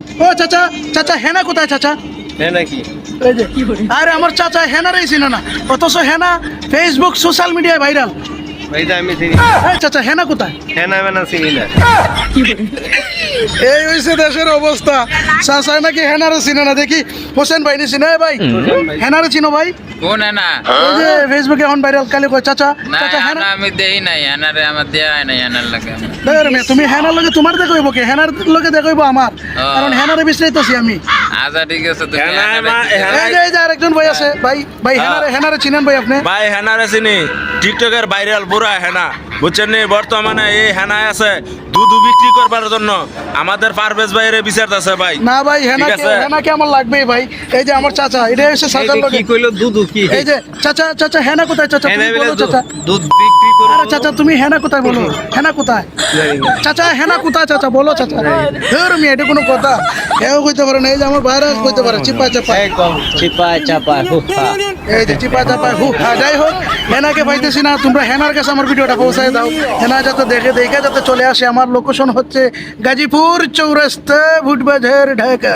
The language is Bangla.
ও চাচা চাচা হেনা কোথায় চাচা? এই যে আরে আমার চাচা হেনারই চিনে না। অথচ হেনা ফেসবুক সোশ্যাল মিডিয়ায় ভাইরাল ভাই তো আমি চিনি। চাচা হেনা কোথায়? হ্যাঁ না না চিনি না। এই হয়েছে দেশের অবস্থা। চাচা নাকি হেনারে চিনে না? দেখি হোসেন ভাই নি চিনে? ভাই হেনারে চিনো ভাই? কোন না ওই যে ফেসবুকে এখন ভাইরাল কালি কয় চাচা না চাচা হেনা? আমি দেই নাই এনারে আমার দেয়া হয় নাই এনার লাগে তুমি হেনার লগে তোমার দেখাইব কি? হেনার লগে দেখাইব আমার। কারণ হেনারে বিশ্রাইতেছি আমি। আচ্ছা ঠিক আছে তুমি হেনা এনারে মা- দিও। হেনা- এই যে আরেকজন ভাই আছে ভাই ভাই হেনারে হেনারে চিনেন ভাই আপনি? ভাই হেনারে চিনি। টিকটকের ভাইরাল বুড়া হেনা। বুঝছেন নি? বর্তমানে এই হেনায় আছে দুধ বিক্রি করবার জন্য। আমাদের পারভেজ ভাইয়ের বিচার আছে ভাই। না ভাই হেনাকে আছে। হেনাকে আমার লাগবেই ভাই। এই যে আমার চাচা এটা এসে চাচার যে কি কইলো দুধ কি? এই যে চাচা চাচা হেনা কোথায়? চাচা হ্যাঁ তুমি বলো চাচা। দুধ বিক্রি করো আরে চাচা তুমি হেনা কোথায় বলো? হেনা কোথায়? চাচা হেনা কোথায় চাচা? বলো চাচা। ধর মি এটা কোনো কথা। কেউ কইতে পারে না এই যে আমার বাইরে কইতে পারে চিপা চাপা। চিপা চাপা হুফা। এই যে চিপা চাপা হুফা। যাই হোক হেনাকে পাইতেছি না তোমরা হেনার কাছে আমার ভিডিওটা পৌঁছায় দাও। হেনা যাতে দেখে দেখে যাতে চলে আসে। আমার লোকেশন হচ্ছে গাজীপুর চৌরাস্তা ভুটবাজার ঢাকা।